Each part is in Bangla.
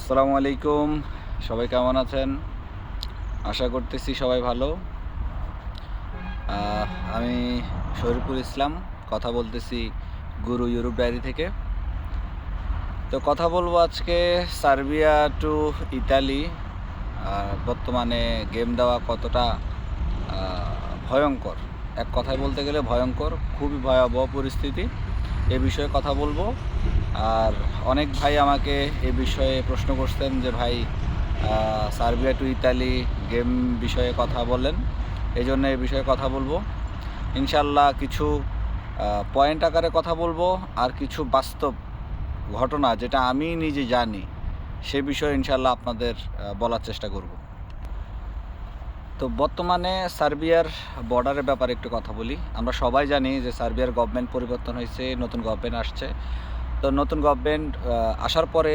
আসসালামু আলাইকুম। সবাই কেমন আছেন? আশা করতেছি সবাই ভালো। আমি শরীফুল ইসলাম। কথা বলতেছি গুরু ইউরোপ ডায়েরি থেকে। তো কথা বলব আজকে সার্বিয়া টু ইতালি। বর্তমানে গেম দেওয়া কতটা ভয়ঙ্কর। এক কথায় বলতে গেলে ভয়ঙ্কর, খুবই ভয়াবহ পরিস্থিতি। এ বিষয়ে কথা বলব। আর অনেক ভাই আমাকে এ বিষয়ে প্রশ্ন করছেন যে, ভাই সার্বিয়া টু ইতালি গেম বিষয়ে কথা বলেন। এই জন্য এই বিষয়ে কথা বলব। ইনশাল্লাহ কিছু পয়েন্ট আকারে কথা বলব আর কিছু বাস্তব ঘটনা যেটা আমি নিজে জানি, সে বিষয়ে ইনশাল্লাহ আপনাদের বলার চেষ্টা করব। তো বর্তমানে সার্বিয়ার বর্ডারের ব্যাপারে একটু কথা বলি। আমরা সবাই জানি যে সার্বিয়ার গভর্নমেন্ট পরিবর্তন হয়েছে, নতুন গভর্নমেন্ট আসছে। তো নতুন গভর্নমেন্ট আসার পরে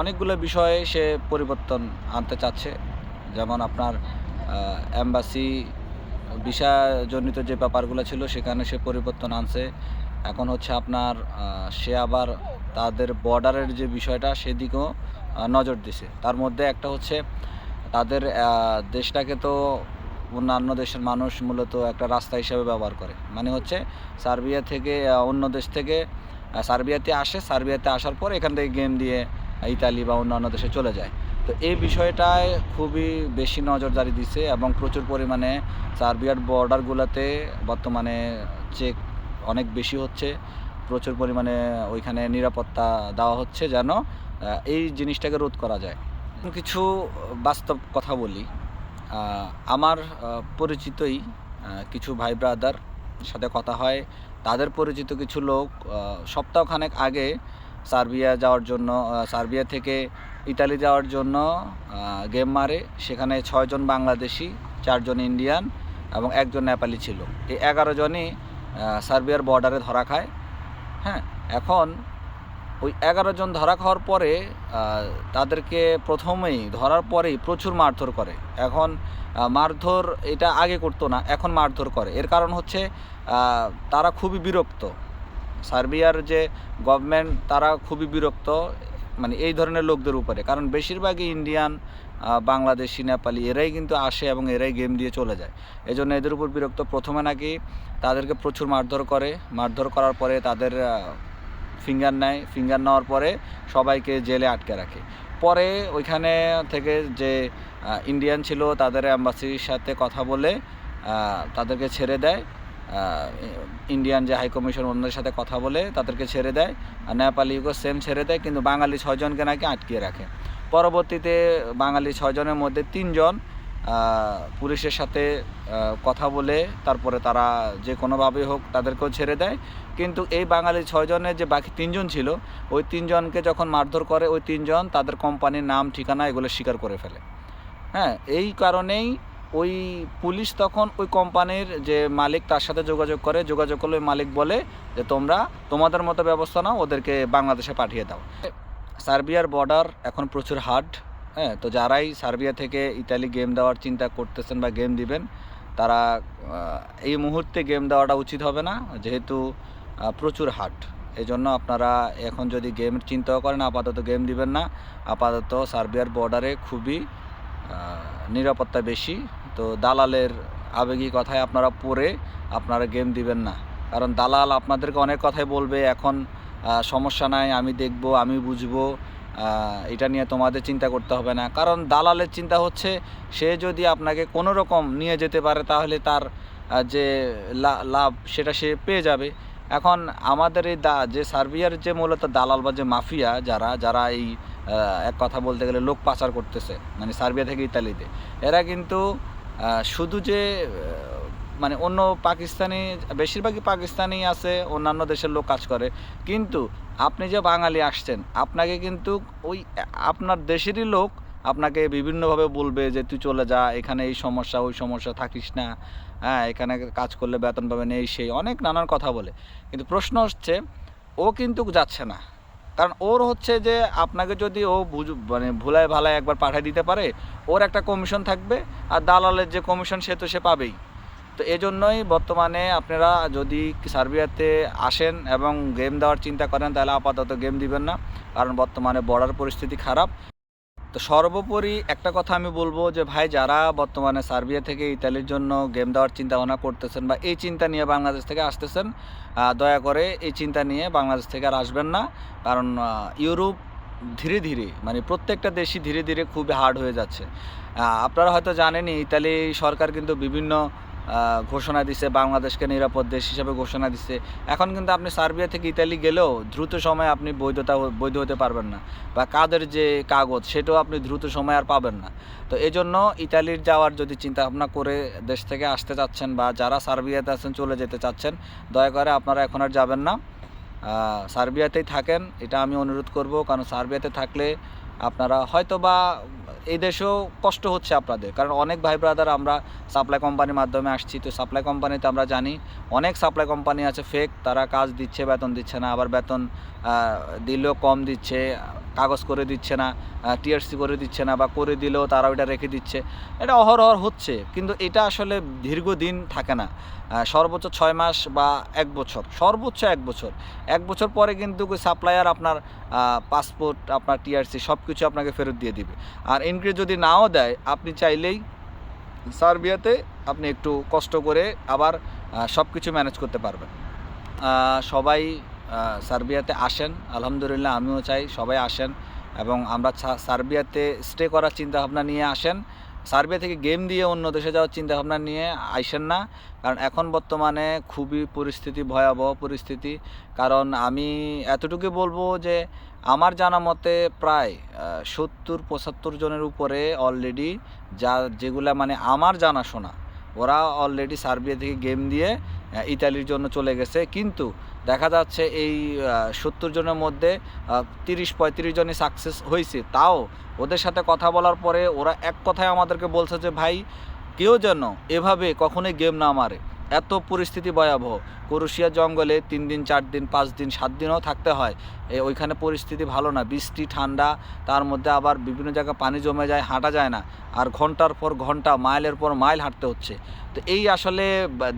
অনেকগুলো বিষয়ে সে পরিবর্তন আনতে চাচ্ছে। যেমন আপনার অ্যাম্বাসি ভিসাজনিত যে ব্যাপারগুলো ছিল সেখানে সে পরিবর্তন আনছে। এখন হচ্ছে আপনার সে আবার তাদের বর্ডারের যে বিষয়টা সেদিকেও নজর দিছে। তার মধ্যে একটা হচ্ছে তাদের দেশটাকে তো অন্যান্য দেশের মানুষ মূলত একটা রাস্তা হিসাবে ব্যবহার করে। মানে হচ্ছে সার্বিয়া থেকে অন্য দেশ থেকে সার্বিয়াতে আসে। সার্বিয়াতে আসার পর এখান থেকে গেম দিয়ে ইতালি বা অন্যান্য দেশে চলে যায়। তো এই বিষয়টায় খুবই বেশি নজরদারি দিছে এবং প্রচুর পরিমাণে সার্বিয়ার বর্ডারগুলোতে বর্তমানে চেক অনেক বেশি হচ্ছে। প্রচুর পরিমাণে ওইখানে নিরাপত্তা দেওয়া হচ্ছে যেন এই জিনিসটাকে রোধ করা যায়। কিছু বাস্তব কথা বলি। আমার পরিচিতই কিছু ভাই ব্রাদার সাথে কথা হয়। তাদের পরিচিত কিছু লোক সপ্তাহখানেক আগে সার্বিয়া যাওয়ার জন্য সার্বিয়া থেকে ইতালি যাওয়ার জন্য গেম মারে। সেখানে ছয়জন বাংলাদেশি, চারজন ইন্ডিয়ান এবং একজন নেপালি ছিল। এই এগারো জনই সার্বিয়ার বর্ডারে ধরা খায়। হ্যাঁ এখন ওই এগারো জন ধরা খাওয়ার পরে তাদেরকে প্রথমেই ধরার পরেই প্রচুর মারধর করে। এখন মারধর এটা আগে করতো না, এখন মারধর করে। এর কারণ হচ্ছে তারা খুবই বিরক্ত। সার্বিয়ার যে গভর্নমেন্ট তারা খুবই বিরক্ত মানে এই ধরনের লোকদের উপরে। কারণ বেশিরভাগই ইন্ডিয়ান বাংলাদেশি, নেপালি, এরাই কিন্তু আসে এবং এরাই গেম দিয়ে চলে যায়। এই জন্য এদের উপর বিরক্ত। প্রথমে নাকি তাদেরকে প্রচুর মারধর করে। মারধর করার পরে তাদের ফিঙ্গার নেয় ফিঙ্গার নেওয়ার পরে সবাইকে জেলে আটকে রাখে। পরে ওইখানে থেকে যে ইন্ডিয়ান ছিল তাদের অ্যাম্বাসির সাথে কথা বলে তাদেরকে ছেড়ে দেয়। ইন্ডিয়ান যে হাইকমিশন অন্যদের সাথে কথা বলে তাদেরকে ছেড়ে দেয়। আর নেপালিকে সেম ছেড়ে দেয়, কিন্তু বাঙালি ছয়জনকে নাকি আটকিয়ে রাখে। পরবর্তীতে বাঙালি ছয়জনের মধ্যে তিনজন পুলিশের সাথে কথা বলে তারপরে তারা যে কোনোভাবেই হোক তাদেরকেও ছেড়ে দেয়। কিন্তু এই বাঙালি ছয়জনের যে বাকি তিনজন ছিল, ওই তিনজনকে যখন মারধর করে, ওই তিনজন তাদের কোম্পানির নাম, ঠিকানা এগুলো স্বীকার করে ফেলে। হ্যাঁ এই কারণেই ওই পুলিশ তখন ওই কোম্পানির যে মালিক তার সাথে যোগাযোগ করে, যোগাযোগ করলে ওই মালিক বলে যে, তোমরা তোমাদের মতো ব্যবস্থা নাও, ওদেরকে বাংলাদেশে পাঠিয়ে দাও। সার্বিয়ার বর্ডার এখন প্রচুর হার্ড। হ্যাঁ তো যারাই সার্বিয়া থেকে ইতালি গেম দেওয়ার চিন্তা করতেছেন বা গেম দিবেন, তারা এই মুহূর্তে গেম দেওয়াটা উচিত হবে না। যেহেতু প্রচুর এই জন্য আপনারা এখন যদি গেম চিন্তাও করেন, আপাতত গেম দিবেন না। আপাতত সার্বিয়ার বর্ডারে খুবই নিরাপত্তা বেশি। তো দালালের আবেগী কথায় আপনারা পড়ে আপনারা গেম দিবেন না। কারণ দালাল আপনাদেরকে অনেক কথাই বলবে, এখন সমস্যা নাই, আমি দেখব, আমি বুঝব। এটা নিয়ে তোমাদের চিন্তা করতে হবে না। কারণ দালালের চিন্তা হচ্ছে, সে যদি আপনাকে কোনো রকম নিয়ে যেতে পারে, তাহলে তার যে লাভ, সেটা সে পেয়ে যাবে। এখন আমাদের এই দা, যে সার্বিয়ার যে মূলত দালাল বা যে মাফিয়া যারা যারা এই এক কথা বলতে গেলে লোক পাচার করতেছে মানে সার্বিয়া থেকে ইতালিতে, এরা কিন্তু শুধু যে মানে অন্য পাকিস্তানি, বেশিরভাগই পাকিস্তানি আছে, অন্যান্য দেশের লোক কাজ করে। কিন্তু আপনি যে বাঙালি আসছেন, আপনাকে কিন্তু ওই আপনার দেশেরই লোক আপনাকে বিভিন্নভাবে বলবে যে, তুই চলে যা, এখানে এই সমস্যা, ওই সমস্যা, থাকিস না। হ্যাঁ এখানে কাজ করলে বেতন পাবে নেই, সেই। অনেক নানান কথা বলে। কিন্তু প্রশ্ন হচ্ছে, ও কিন্তু যাচ্ছে না। কারণ ওর হচ্ছে যে, আপনাকে যদি ও মানে ভুলায় ভালায় একবার পাঠিয়ে দিতে পারে, ওর একটা কমিশন থাকবে, আর দালালের যে কমিশন, সে তো সে পাবেই। তো এজন্যই বর্তমানে আপনারা যদি সার্বিয়াতে আসেন এবং গেম দেওয়ার চিন্তা করেন, তাহলে আপাতত গেম দিবেন না, কারণ বর্তমানে বর্ডার পরিস্থিতি খারাপ। তো সর্বোপরি একটা কথা আমি বলব যে, ভাই, যারা বর্তমানে সার্বিয়া থেকে ইতালির জন্য গেম দেওয়ার চিন্তা ভাবনা করতেছেন বা এই চিন্তা নিয়ে বাংলাদেশ থেকে আসতেছেন দয়া করে এই চিন্তা নিয়ে বাংলাদেশ থেকে আর আসবেন না, কারণ ইউরোপ ধীরে ধীরে মানে প্রত্যেকটা দেশই ধীরে ধীরে খুবই হার্ড হয়ে যাচ্ছে। আপনারা হয়তো জানেনই, ইতালি সরকার কিন্তু বিভিন্ন ঘোষণা দিছে, বাংলাদেশকে নিরাপদ দেশ হিসেবে ঘোষণা দিচ্ছে এখন কিন্তু আপনি সার্বিয়া থেকে ইতালি গেলেও দ্রুত সময়ে আপনি বৈধতা বৈধ হতে পারবেন না। বা কাদের যে কাগজ, সেটাও আপনি দ্রুত সময় আর পাবেন না। তো এই জন্য ইতালির যাওয়ার যদি চিন্তা ভাবনা করে দেশ থেকে আসতে চাচ্ছেন বা যারা সার্বিয়াতে আছেন, চলে যেতে চাচ্ছেন, দয়া করে আপনারা এখন আর যাবেন না। সার্বিয়াতেই থাকেন, এটা আমি অনুরোধ করব। কারণ সার্বিয়াতে থাকলে আপনারা হয়তো বা এই দেশেও কষ্ট হচ্ছে আপনাদের। কারণ অনেক ভাই ব্রাদার আমরা সাপ্লাই কোম্পানির মাধ্যমে আসছি। তো সাপ্লাই কোম্পানিতে আমরা জানি অনেক সাপ্লাই কোম্পানি আছে ফেক তারা কাজ দিচ্ছে, বেতন দিচ্ছে না। আবার বেতন দিলেও কম দিচ্ছে। কাগজ করে দিচ্ছে না টিআরসি করে দিচ্ছে না বা করে দিলেও তারা ওইটা রেখে দিচ্ছে। এটা অহরহ হচ্ছে, কিন্তু এটা আসলে দীর্ঘদিন থাকে না। সর্বোচ্চ ছয় মাস বা এক বছর, সর্বোচ্চ এক বছর। এক বছর পরে কিন্তু সাপ্লায়ার আপনার পাসপোর্ট আপনার টিআরসি সব কিছু আপনাকে ফেরত দিয়ে দিবে। আর ইনক্রিজ যদি নাও দেয়, আপনি চাইলেই সার্বিয়াতে আপনি একটু কষ্ট করে আবার সব কিছু ম্যানেজ করতে পারবেন। সবাই সার্বিয়াতে আসেন, আলহামদুলিল্লাহ আমিও চাই সবাই আসেন এবং আমরা সার্বিয়াতে স্টে করার চিন্তাভাবনা নিয়ে আসেন। সার্বিয়া থেকে গেম দিয়ে অন্য দেশে যাওয়ার চিন্তাভাবনা নিয়ে আইসেন না, কারণ এখন বর্তমানে খুবই পরিস্থিতি ভয়াবহ পরিস্থিতি। কারণ আমি এতটুকু বলব যে আমার জানা মতে প্রায় সত্তর, পঁচাত্তর জনের উপরে অলরেডি যা, যেগুলা মানে আমার জানাশোনা, ওরা অলরেডি সার্বিয়া থেকে গেম দিয়ে ইতালির জন্য চলে গেছে। কিন্তু দেখা যাচ্ছে এই সত্তর জনের মধ্যে তিরিশ, পঁয়ত্রিশ জনই সাকসেস হয়েছে। তাও ওদের সাথে কথা বলার পরে ওরা এক কথায় আমাদেরকে বলছে যে, ভাই, কেউ যেন এভাবে কখনোই গেম না মারে। এত পরিস্থিতি ভয়াবহ। করুশিয়া জঙ্গলে তিন দিন, চার দিন, পাঁচ দিন, সাত দিনও থাকতে হয়। ওইখানে পরিস্থিতি ভালো না, বৃষ্টি, ঠান্ডা, তার মধ্যে আবার বিভিন্ন জায়গায় পানি জমে যায়, হাঁটা যায় না। আর ঘণ্টার পর ঘণ্টা, মাইলের পর মাইল হাঁটতে হচ্ছে। তো এই আসলে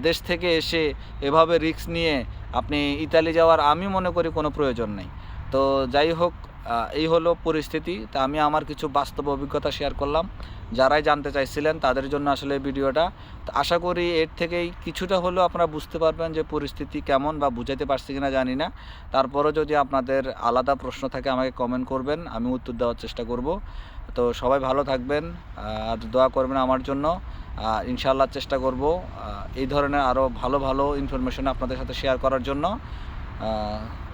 দেশ থেকে এসে এভাবে রিস্ক নিয়ে আপনি ইতালি যাওয়ার আমি মনে করি কোনো প্রয়োজন নেই। তো যাই হোক এই হলো পরিস্থিতি। তা আমি আমার কিছু বাস্তব অভিজ্ঞতা শেয়ার করলাম। যারাই জানতে চাইছিলেন, তাদের জন্য আসলে ভিডিওটা। তো আশা করি এর থেকেই কিছুটা হলেও আপনারা বুঝতে পারবেন যে পরিস্থিতি কেমন বা বুঝাতে পারছি কিনা জানি না। তারপরও যদি আপনাদের আলাদা প্রশ্ন থাকে, আমাকে কমেন্ট করবেন। আমি উত্তর দেওয়ার চেষ্টা করব। তো সবাই ভালো থাকবেন, আর দোয়া করবেন আমার জন্য। ইনশাআল্লাহ চেষ্টা করব এই ধরনের আরও ভালো ভালো ইনফরমেশন আপনাদের সাথে শেয়ার করার জন্য।